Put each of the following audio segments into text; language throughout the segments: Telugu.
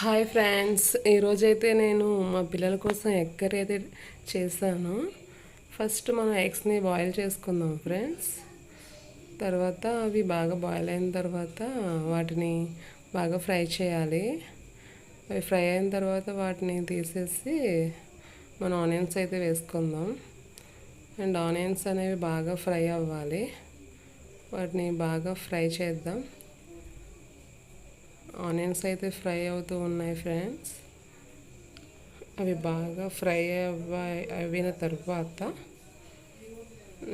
Hi friends. ఈరోజైతే నేను మా పిల్లల కోసం ఎగ్ కర్రీ అయితే చేశాను. ఫస్ట్ మనం ఎగ్స్ని బాయిల్ చేసుకుందాం ఫ్రెండ్స్. తర్వాత అవి బాగా బాయిల్ అయిన తర్వాత వాటిని బాగా ఫ్రై చేయాలి. అవి ఫ్రై అయిన తర్వాత వాటిని తీసేసి మనం ఆనియన్స్ అయితే వేసుకుందాం. అండ్ ఆనియన్స్ అనేవి బాగా ఫ్రై అవ్వాలి. వాటిని బాగా ఫ్రై చేద్దాం. ఆనియన్స్ అయితే ఫ్రై అవుతూ ఉన్నాయి ఫ్రెండ్స్. అవి బాగా ఫ్రై అవ్వ అయిన తర్వాత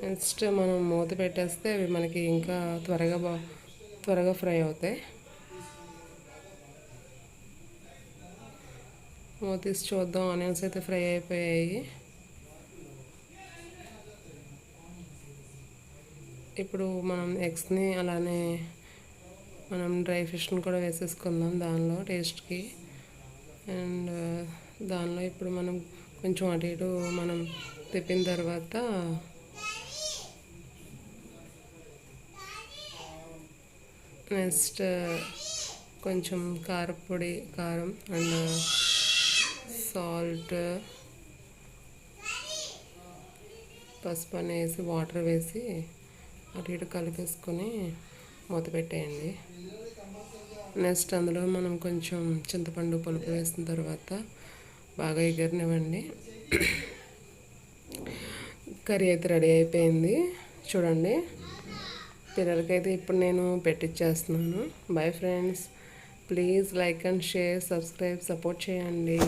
నెక్స్ట్ మనం మూత పెట్టేస్తే అవి మనకి ఇంకా త్వరగా బా త్వరగా ఫ్రై అవుతాయి. మూతీసి చూద్దాం ఆనియన్స్ అయితే ఫ్రై అయిపోయాయి. ఇప్పుడు మనం ఎగ్స్ని అలానే మనం డ్రై ఫిష్ని కూడా వేసేసుకుందాం దానిలో టేస్ట్కి. అండ్ దానిలో ఇప్పుడు మనం కొంచెం అటు ఇటు మనం తిప్పిన తర్వాత నెక్స్ట్ కొంచెం కారపొడి కారం అండ్ సాల్ట్ పసుపు అనేసి వేసి వాటర్ వేసి అటు ఇటు కలిపేసుకొని మూత పెట్టేయండి. నెక్స్ట్ అందులో మనం కొంచెం చింతపండు పులుపు వేసిన తర్వాత బాగా ఎగరనివ్వండి. కర్రీ అయితే రెడీ అయిపోయింది. చూడండి. పిల్లలకైతే ఇప్పుడు నేను పెట్టిచ్చేస్తున్నాను. Bye friends please like and share subscribe support చేయండి.